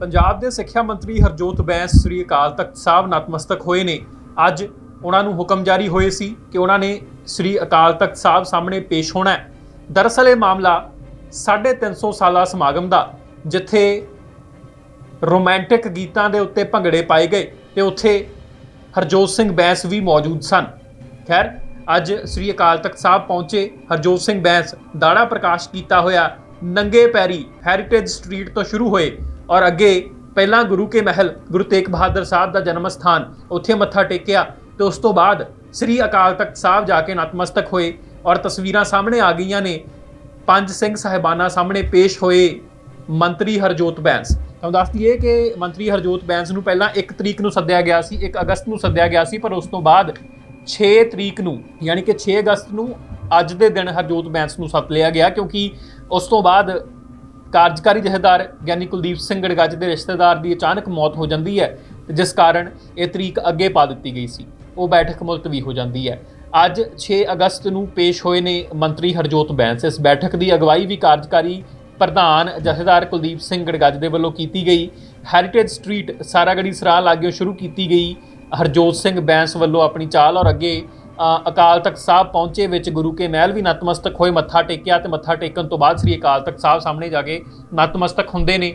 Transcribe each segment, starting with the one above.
ਪੰਜਾਬ ਦੇ ਸਿੱਖਿਆ ਮੰਤਰੀ ਹਰਜੋਤ ਬੈਂਸ, ਸ੍ਰੀ ਅਕਾਲ ਤਖਤ ਸਾਹਿਬ ਨਤਮਸਤਕ ਹੋਏ ਨੇ। ਅੱਜ ਉਹਨਾਂ ਨੂੰ ਹੁਕਮ ਜਾਰੀ ਹੋਏ ਸੀ ਕਿ ਉਹਨਾਂ ਨੇ ਸ੍ਰੀ ਅਕਾਲ ਤਖਤ ਸਾਹਿਬ ਸਾਹਮਣੇ ਪੇਸ਼ ਹੋਣਾ ਹੈ। ਦਰਅਸਲ ਇਹ ਮਾਮਲਾ 350 ਸਾਲਾ ਸਮਾਗਮ ਦਾ, ਜਿੱਥੇ ਰੋਮਾਂਟਿਕ ਗੀਤਾਂ ਦੇ ਉੱਤੇ ਭੰਗੜੇ ਪਾਏ ਗਏ ਤੇ ਉੱਥੇ ਹਰਜੋਤ ਸਿੰਘ ਬੈਂਸ ਵੀ ਮੌਜੂਦ ਸਨ। ਖੈਰ, ਅੱਜ ਸ੍ਰੀ ਅਕਾਲ ਤਖਤ ਸਾਹਿਬ ਪਹੁੰਚੇ, ਹਰਜੋਤ ਸਿੰਘ ਬੈਂਸ ਦਾੜਾ ਪ੍ਰਕਾਸ਼ ਕੀਤਾ ਹੋਇਆ ਨੰਗੇ ਪੈਰੀ ਹੈਰੀਟੇਜ ਸਟਰੀਟ ਤੋਂ ਸ਼ੁਰੂ ਹੋਏ ਔਰ ਅੱਗੇ ਪਹਿਲਾਂ ਗੁਰੂ ਕੇ ਮਹਿਲ, ਗੁਰੂ ਤੇਗ ਬਹਾਦਰ ਸਾਹਿਬ ਦਾ ਜਨਮ ਸਥਾਨ ਉੱਥੇ ਮੱਥਾ ਟੇਕਿਆ ਤੇ ਉਸ ਤੋਂ ਬਾਅਦ ਸ੍ਰੀ ਅਕਾਲ ਤਖਤ ਸਾਹਿਬ ਜਾ ਕੇ ਨਤਮਸਤਕ ਹੋਏ ਔਰ ਤਸਵੀਰਾਂ ਸਾਹਮਣੇ ਆ ਗਈਆਂ ਨੇ। ਪੰਜ ਸਿੰਘ ਸਾਹਿਬਾਨਾਂ ਸਾਹਮਣੇ ਪੇਸ਼ ਹੋਏ ਮੰਤਰੀ ਹਰਜੋਤ ਬੈਂਸ। ਤੁਹਾਨੂੰ ਦੱਸ ਦਈਏ ਕਿ ਮੰਤਰੀ ਹਰਜੋਤ ਬੈਂਸ ਨੂੰ ਪਹਿਲਾਂ 1 ਤਰੀਕ ਨੂੰ ਸੱਦਿਆ ਗਿਆ ਸੀ 1 ਅਗਸਤ ਨੂੰ ਸੱਦਿਆ ਗਿਆ ਸੀ, ਪਰ ਉਸ ਤੋਂ ਬਾਅਦ 6 ਤਰੀਕ ਨੂੰ, ਯਾਨੀ ਕਿ 6 ਅਗਸਤ ਨੂੰ ਅੱਜ ਦੇ ਦਿਨ ਹਰਜੋਤ ਬੈਂਸ ਨੂੰ ਸੱਦ ਲਿਆ ਗਿਆ ਕਿਉਂਕਿ ਉਸ ਤੋਂ ਬਾਅਦ ਕਾਰਜਕਾਰੀ ਜਥੇਦਾਰ ਗਿਆਨੀ ਕੁਲਦੀਪ ਸਿੰਘ ਗੜਗੱਜ ਦੇ ਰਿਸ਼ਤੇਦਾਰ ਦੀ ਅਚਾਨਕ ਮੌਤ ਹੋ ਜਾਂਦੀ ਹੈ ਜਿਸ ਕਾਰਨ ਇਹ ਤਰੀਕ ਅੱਗੇ ਪਾ ਦਿੱਤੀ ਗਈ ਸੀ। ਉਹ ਬੈਠਕ ਮੁਲਤਵੀ ਹੋ ਜਾਂਦੀ ਹੈ। ਅੱਜ 6 ਅਗਸਤ ਨੂੰ ਪੇਸ਼ ਹੋਏ ਨੇ ਮੰਤਰੀ ਹਰਜੋਤ ਬੈਂਸ। ਇਸ ਬੈਠਕ ਦੀ ਅਗਵਾਈ ਵੀ ਕਾਰਜਕਾਰੀ ਪ੍ਰਧਾਨ ਜਥੇਦਾਰ ਕੁਲਦੀਪ ਸਿੰਘ ਗੜਗੱਜ ਦੇ ਵੱਲੋਂ ਕੀਤੀ ਗਈ। ਹੈਰੀਟੇਜ ਸਟਰੀਟ ਸਾਰਾਗੜੀ ਸਰਾਹ ਲਾਗਿਓ ਸ਼ੁਰੂ ਕੀਤੀ ਗਈ। ਹਰਜੋਤ ਸਿੰਘ ਬੈਂਸ ਵੱਲੋਂ ਆਪਣੀ ਚਾਲ ਔਰ ਅੱਗੇ ਅਕਾਲ ਤਖਤ ਸਾਹਿਬ ਪਹੁੰਚੇ ਵਿੱਚ ਗੁਰੂ ਕੇ ਮਹਿਲ ਵੀ ਨਤਮਸਤਕ ਹੋਏ, ਮੱਥਾ ਟੇਕਿਆ ਤੇ ਮੱਥਾ ਟੇਕਣ ਤੋਂ ਬਾਅਦ ਸ੍ਰੀ ਅਕਾਲ ਤਖਤ ਸਾਹਿਬ ਸਾਹਮਣੇ ਜਾ ਕੇ ਨਤਮਸਤਕ ਹੁੰਦੇ ਨੇ।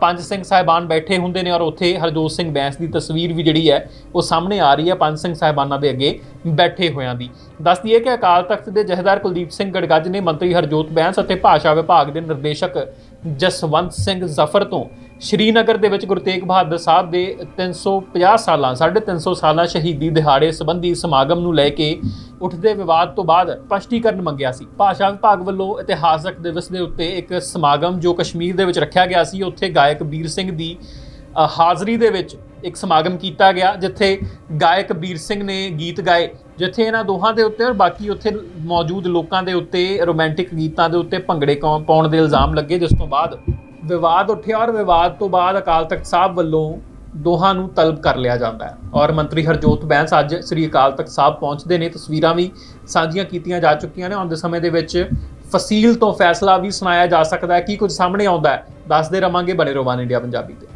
ਪੰਜ ਸਿੰਘ ਸਾਹਿਬਾਨ ਬੈਠੇ ਹੁੰਦੇ ਨੇ ਔਰ ਉੱਥੇ ਹਰਜੋਤ ਸਿੰਘ ਬੈਂਸ ਦੀ ਤਸਵੀਰ ਵੀ ਜਿਹੜੀ ਹੈ, ਉਹ ਸਾਹਮਣੇ ਆ ਰਹੀ ਹੈ ਪੰਜ ਸਿੰਘ ਸਾਹਿਬਾਨਾਂ ਦੇ ਅੱਗੇ ਬੈਠੇ ਹੋਇਆਂ ਦੀ। ਦੱਸ ਦਈਏ ਕਿ ਅਕਾਲ ਤਖਤ ਦੇ ਜਥੇਦਾਰ ਕੁਲਦੀਪ ਸਿੰਘ ਗੜਗੱਜ ਨੇ ਮੰਤਰੀ ਹਰਜੋਤ ਬੈਂਸ ਅਤੇ ਭਾਸ਼ਾ ਵਿਭਾਗ ਦੇ ਨਿਰਦੇਸ਼ਕ ਜਸਵੰਤ ਸਿੰਘ ਜ਼ਫਰ ਤੋਂ ਸ਼੍ਰੀਨਗਰ ਦੇ ਵਿੱਚ ਗੁਰੂ ਤੇਗ ਬਹਾਦਰ ਸਾਹਿਬ ਦੇ 350 ਸਾਲਾਂ 350 ਸਾਲਾਂ ਸ਼ਹੀਦੀ ਦਿਹਾੜੇ ਸੰਬੰਧੀ ਸਮਾਗਮ ਨੂੰ ਲੈ ਕੇ ਉੱਠਦੇ ਵਿਵਾਦ ਤੋਂ ਬਾਅਦ ਸਪਸ਼ਟੀਕਰਨ ਮੰਗਿਆ ਸੀ। ਭਾਸ਼ਾ ਵਿਭਾਗ ਵੱਲੋਂ ਇਤਿਹਾਸਕ ਦਿਵਸ ਦੇ ਉੱਤੇ ਇੱਕ ਸਮਾਗਮ ਜੋ ਕਸ਼ਮੀਰ ਦੇ ਵਿੱਚ ਰੱਖਿਆ ਗਿਆ ਸੀ, ਉੱਥੇ ਗਾਇਕ ਵੀਰ ਸਿੰਘ ਦੀ ਹਾਜ਼ਰੀ ਦੇ ਵਿੱਚ ਇੱਕ ਸਮਾਗਮ ਕੀਤਾ ਗਿਆ, ਜਿੱਥੇ ਗਾਇਕ ਵੀਰ ਸਿੰਘ ਨੇ ਗੀਤ ਗਾਏ। ਜਿੱਥੇ ਇਹਨਾਂ ਦੋਹਾਂ ਦੇ ਉੱਤੇ ਔਰ ਬਾਕੀ ਉੱਥੇ ਮੌਜੂਦ ਲੋਕਾਂ ਦੇ ਉੱਤੇ ਰੋਮਾਂਟਿਕ ਗੀਤਾਂ ਦੇ ਉੱਤੇ ਭੰਗੜੇ ਕੌ- ਪਾਉਣ ਦੇ ਇਲਜ਼ਾਮ ਲੱਗੇ, ਜਿਸ ਤੋਂ ਬਾਅਦ ਵਿਵਾਦ ਉੱਠਿਆ ਔਰ ਵਿਵਾਦ ਤੋਂ ਬਾਅਦ ਅਕਾਲ ਤਖਤ ਸਾਹਿਬ ਵੱਲੋਂ ਦੋਹਾਂ ਨੂੰ ਤਲਬ ਕਰ ਲਿਆ ਜਾਂਦਾ ਹੈ। ਔਰ ਮੰਤਰੀ ਹਰਜੋਤ ਬੈਂਸ ਅੱਜ ਸ੍ਰੀ ਅਕਾਲ ਤਖਤ ਸਾਹਿਬ ਪਹੁੰਚਦੇ ਨੇ। ਤਸਵੀਰਾਂ ਵੀ ਸਾਂਝੀਆਂ ਕੀਤੀਆਂ ਜਾ ਚੁੱਕੀਆਂ ਨੇ। ਆਉਂਦੇ ਸਮੇਂ ਦੇ ਵਿੱਚ ਫਸੀਲ ਤੋਂ ਫੈਸਲਾ ਵੀ ਸੁਣਾਇਆ ਜਾ ਸਕਦਾ ਹੈ। ਕੀ ਕੁਝ ਸਾਹਮਣੇ ਆਉਂਦਾ ਹੈ? ਦੱਸਦੇ ਰਵਾਂਗੇ ਬਣੇ ਰੋਵਾਨ ਇੰਡੀਆ ਪੰਜਾਬੀ ਤੇ।